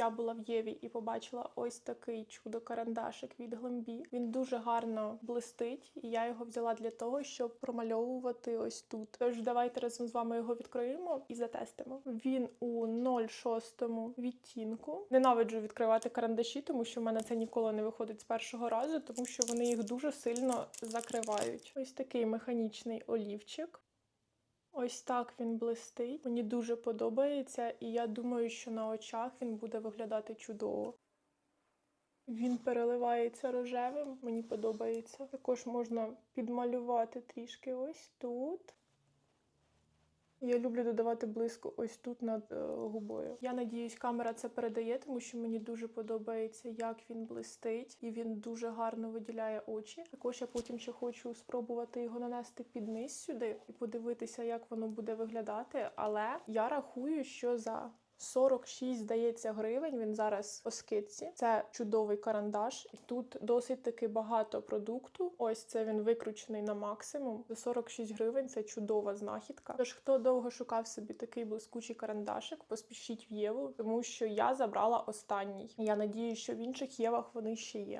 я була в Єві і побачила ось такий чудо-карандашик від Глембі. Він дуже гарно блистить, і я його взяла для того, щоб промальовувати ось тут. Тож давайте разом з вами його відкриємо і затестимо. Він у 0,6 відтінку. Ненавиджу відкривати карандаші, тому що в мене це ніколи не виходить з першого разу, тому що вони їх дуже сильно закривають. Ось такий механічний олівчик. Ось так він блистить. Мені дуже подобається, і я думаю, що на очах він буде виглядати чудово. Він переливається рожевим, мені подобається. Також можна підмалювати трішки ось тут. Я люблю додавати блиску ось тут над е, губою. Я надіюсь, камера це передає, тому що мені дуже подобається, як він блистить, і він дуже гарно виділяє очі. Також я потім ще хочу спробувати його нанести під низ сюди і подивитися, як воно буде виглядати. Але я рахую, що за 46, здається, гривень. Він зараз по скидці. Це чудовий карандаш. Тут досить таки багато продукту. Ось це він викручений на максимум. За 46 гривень це чудова знахідка. Тож, хто довго шукав собі такий блискучий карандашик, поспішіть в Єву, тому що я забрала останній. Я надію, що в інших Євах вони ще є.